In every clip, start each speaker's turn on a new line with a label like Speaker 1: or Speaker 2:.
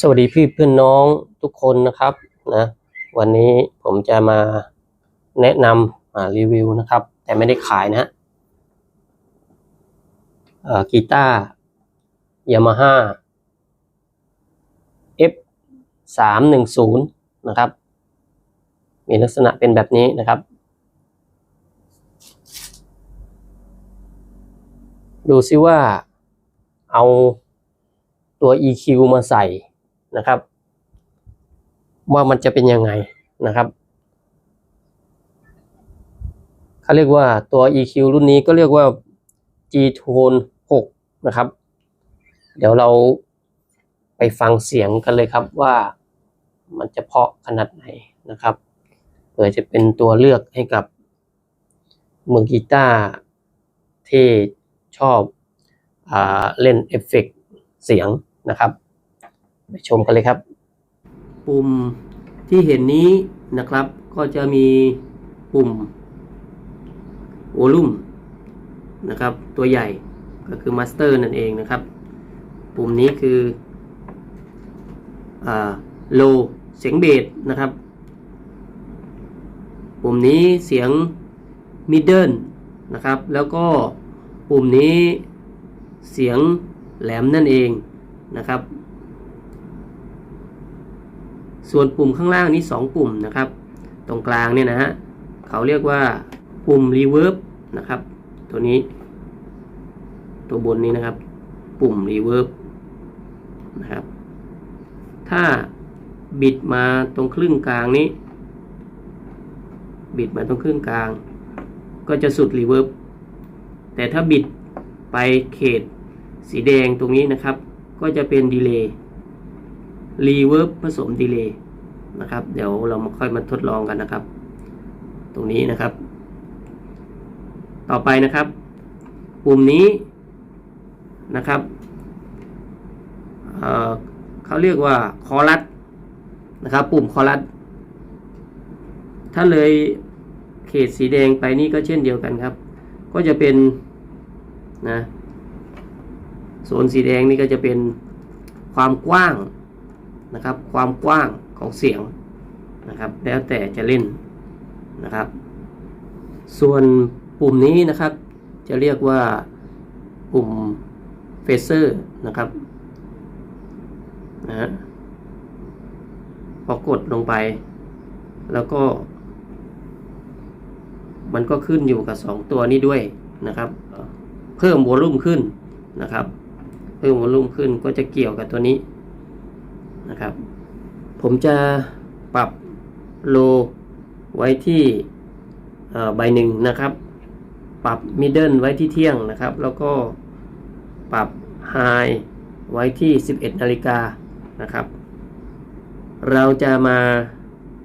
Speaker 1: สวัสดีพี่เพื่อนน้องทุกคนนะครับนะวันนี้ผมจะมาแนะนำอ่ารีวิวนะครับ แต่ไม่ได้ขายนะกีตาร์ยามาฮ่า F สามหนึ่งศูนย์นะครับ มีลักษณะเป็นแบบนี้นะครับ ดูซิว่าเอา ตัว EQ มาใส่นะครับ ว่ามันจะเป็นยังไงนะครับเขาเรียกว่าตัว EQ รุ่นนี้ก็เรียกว่า G Tone 6 นะครับ เดี๋ยวเราไปฟังเสียงกันเลยครับว่ามันจะเพาะขนาดไหนนะครับเผื่อจะเป็นตัวเลือกให้กับมือกีตาร์ที่ชอบอเล่นเอฟเฟกต์เสียง นะครับไปชมกันเลยครับ ปุ่มที่เห็นนี้นะครับ ก็จะมีปุ่มวอลุ่มนะครับ ตัวใหญ่ก็คือมาสเตอร์นั่นเองนะครับ ปุ่มนี้คืออ่าโลเสียงเบสนะครับ ปุ่มนี้เสียงมิดเดิลนะครับ แล้วก็ปุ่มนี้เสียงแหลมนั่นเอง นะครับ ส่วนปุ่มข้างล่างนี้ 2 ปุ่มนะครับ ตรงกลางเนี่ยนะฮะเขาเรียกว่าปุ่ม reverb นะครับ ตัวนี้ ตัวบนนี้นะครับ ปุ่ม reverb นะครับ ถ้าบิดมาตรงครึ่งกลางนี้ บิดมาตรงครึ่งกลาง ก็จะสุด reverb แต่ถ้าบิดไปเขตสีแดงตรงนี้นะครับ ก็จะเป็นดีเลย์รีเวิร์บผสมดีเลย์นะครับ เดี๋ยวเรามาค่อยมาทดลองกันนะครับ ตรงนี้นะครับ ต่อไปนะครับ ปุ่มนี้นะครับเเขาเรียกว่าคอรัสนะครับ ปุ่มคอรัสถ้าเลยเขตสีแดงไปนี่ก็เช่นเดียวกันครับ ก็จะเป็นนะ โซนสีแดงนี่ก็จะเป็นความกว้างนะครับ ความกว้างของเสียงนะครับ แล้วแต่จะเล่นนะครับ ส่วนปุ่มนี้นะครับ จะเรียกว่าปุ่มเฟเซอร์นะครับนะฮะพอกดลงไป แล้วก็ มันก็ขึ้นอยู่กับ 2 ตัวนี้ด้วยนะครับ เพิ่มวอลลุ่มขึ้นนะครับ เพิ่มวอลุ่มขึ้นก็จะเกี่ยวกับตัวนี้นะครับ ผมจะปรับโลไว้ที่ใบหนึ่งนะครับ ปรับมิดเดิลไว้ที่เที่ยงนะครับ แล้วก็ปรับไฮไว้ที่ 11 นาฬิกานะครับ เราจะมา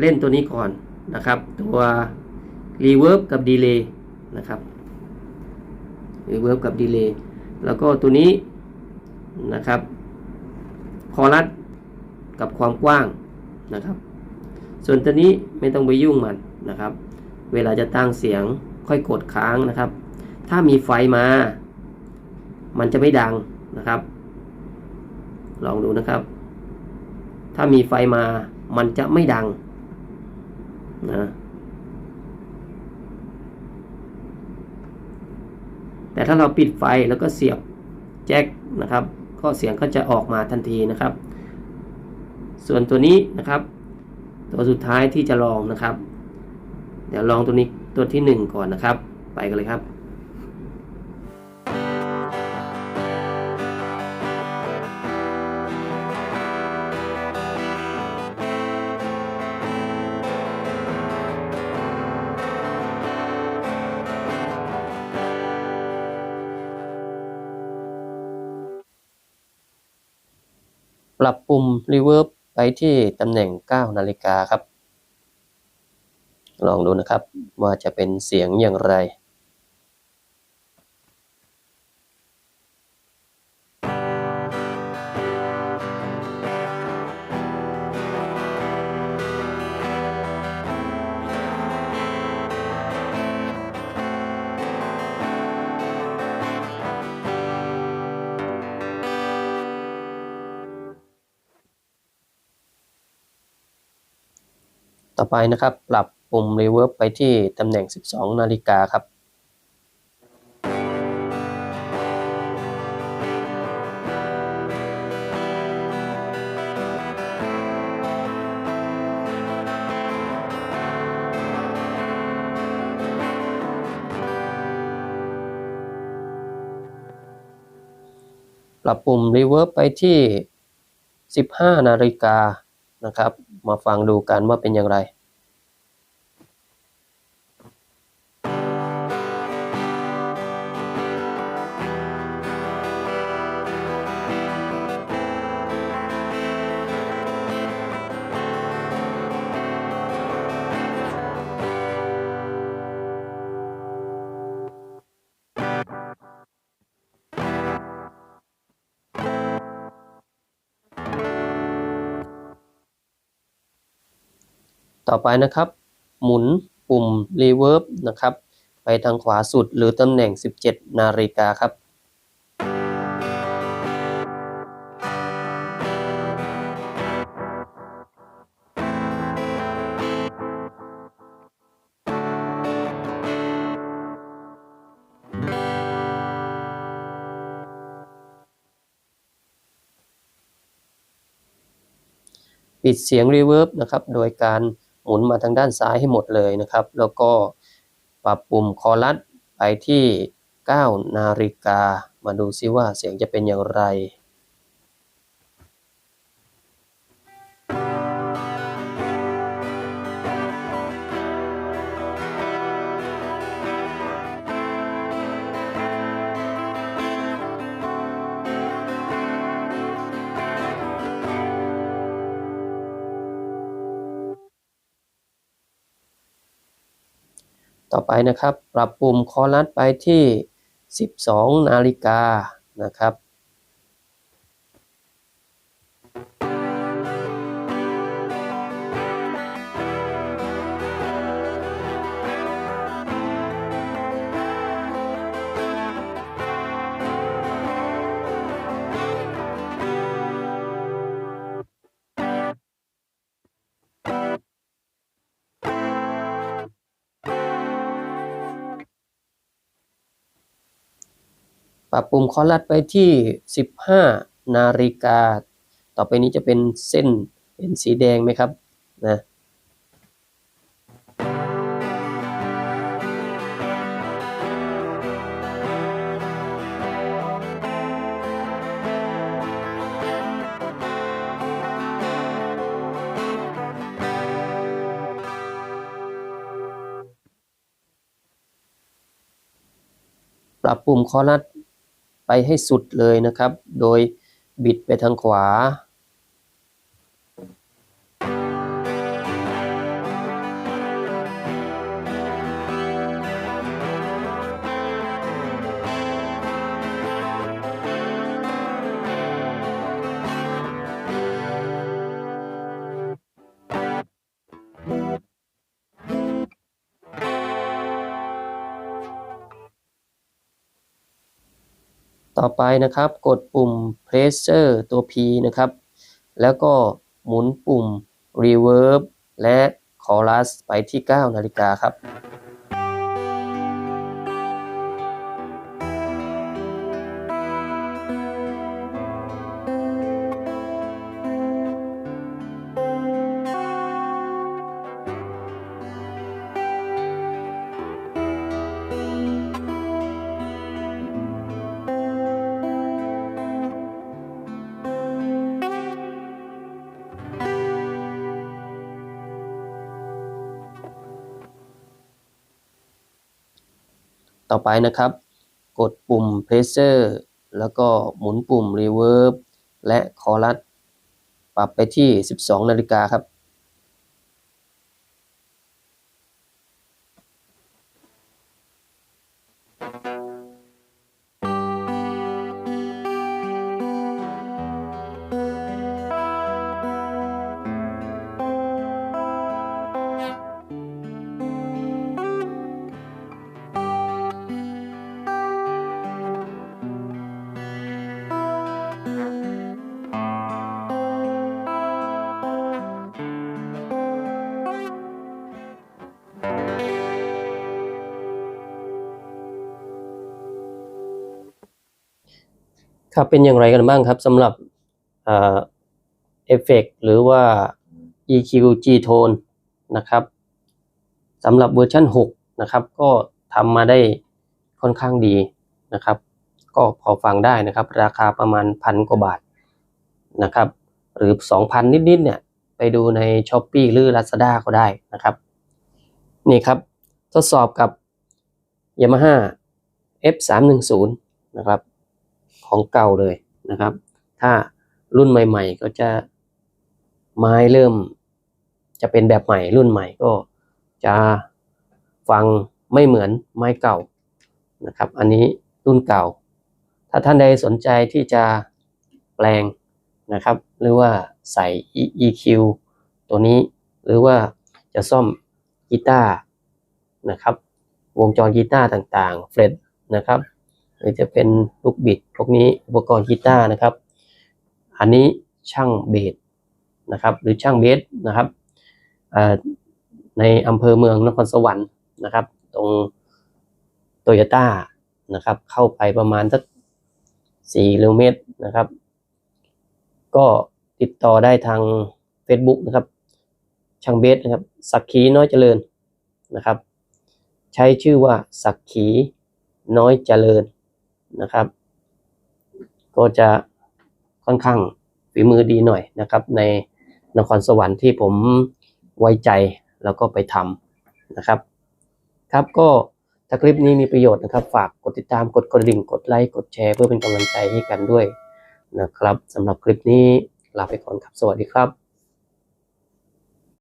Speaker 1: เล่นตัวนี้ก่อนนะครับ ตัว Reverb กับ Delay นะครับ Reverb กับ Delay แล้วก็ตัวนี้ นะครับ คอรัสกับความกว้างนะครับ ส่วนตัวนี้ไม่ต้องไปยุ่งมันนะครับ เวลาจะตั้งเสียงค่อยกดค้างนะครับ ถ้ามีไฟมา มันจะไม่ดังนะครับ ลองดูนะครับ ถ้ามีไฟมา มันจะไม่ดังนะแต่ถ้าเราปิดไฟแล้วก็เสียบแจ็คนะครับ ก็เสียงก็จะออกมาทันทีนะครับ ส่วนตัวนี้นะครับ ตัวสุดท้ายที่จะลองนะครับ เดี๋ยวลองตัวนี้ตัวที่ 1 ก่อนนะครับ ไปกันเลยครับ ปรับปุ่มรีเวิร์บไปที่ตำแหน่ง 9 นาฬิกาครับ ลองดูนะครับว่าจะเป็นเสียงอย่างไร ต่อไปนะครับ ปรับปุ่ม reverb ไปที่ตำแหน่ง 12 นาฬิกาครับ ปรับปุ่ม reverb ไปที่ 15 นาฬิกานะครับ มาฟังดูกันว่าเป็นอย่างไร ต่อไปนะครับ หมุนปุ่ม reverb นะครับ ไปทางขวาสุดหรือตำแหน่ง 17 นาฬิกาครับปิดเสียง reverb นะครับ โดยการ หมุนมาทางด้านซ้ายให้หมดเลยนะครับ แล้วก็ปรับปุ่มคอรัสไปที่ 9 นาฬิกา มาดูซิว่าเสียงจะเป็นอย่างไร ไปนะครับ ปรับปุ่มคอรัสไปที่ 12 นาฬิกานะครับ ปรับปุ่มคอรัสไปที่ 15 นาฬิกา ต่อไปนี้จะเป็นเส้นเป็นสีแดงไหมครับนะปรับปุ่มคอรัส ไปให้สุดเลยนะครับ โดยบิดไปทางขวา ต่อไปนะครับ กดปุ่ม pressure ตัว P นะครับ แล้วก็หมุนปุ่ม reverb และ chorus ไปที่ 9 นาฬิกาครับ ต่อไปนะครับ กดปุ่ม pressure แล้วก็หมุนปุ่ม reverb และ chorus ปรับไปที่ 12 นาฬิกาครับ ครับเป็นอย่างไรกันบ้างครับสำหรับเอ่อเฟเฟกหรือว่า EQ G Tone นะครับสำหรับเวอร์ชัน6นะครับ ก็ทำมาได้ค่อนข้างดีนะครับ ก็พอฟังได้นะครับ ราคาประมาณพันกว่าบาทนะครับ หรือ 2,000 นิดๆเนี่ย ไปดูใน s h อ p e e หรือ Lazada ก็ได้นะครับ นี่ครับ ทดสอบกับ Yamaha F310 นะครับ ของเก่าเลยนะครับ ถ้ารุ่นใหม่ ๆ ก็จะไม้เริ่ม จะเป็นแบบใหม่ รุ่นใหม่ก็จะฟังไม่เหมือนไม้เก่านะครับ อันนี้รุ่นเก่า ถ้าท่านใดสนใจที่จะแปลงนะครับ หรือว่าใส่ EQ ตัวนี้ หรือว่าจะซ่อมกีตาร์นะครับ วงจรกีตาร์ต่างๆ เฟรตนะครับ รือจะเป็นลูกบิดพวกนี้อุปกรณ์กีตาร์นะครับ อันนี้ช่างเบสนะครับหรือช่างเบสนะครับในอำเภอเมืองนครสวรรค์นะครับ ตรงโตโยต้านะครับเข้าไปประมาณสักสี่กิโลเมตรนะครับ ก็ติดต่อได้ทาง Facebook นะครับช่างเบสนะครับสักขีน้อยเจริญนะครับ ใช้ชื่อว่าสักขีน้อยเจริญ นะครับ ก็จะค่อนข้างฝีมือดีหน่อยนะครับ ในนครสวรรค์ที่ผมไว้ใจแล้วก็ไปทำนะครับ ครับก็ถ้าคลิปนี้มีประโยชน์นะครับ ฝากกดติดตามกดกระดิ่งกดไลค์กดแชร์เพื่อเป็นกำลังใจให้กันด้วยนะครับสำหรับคลิปนี้ลาไปก่อนครับ สวัสดีครับ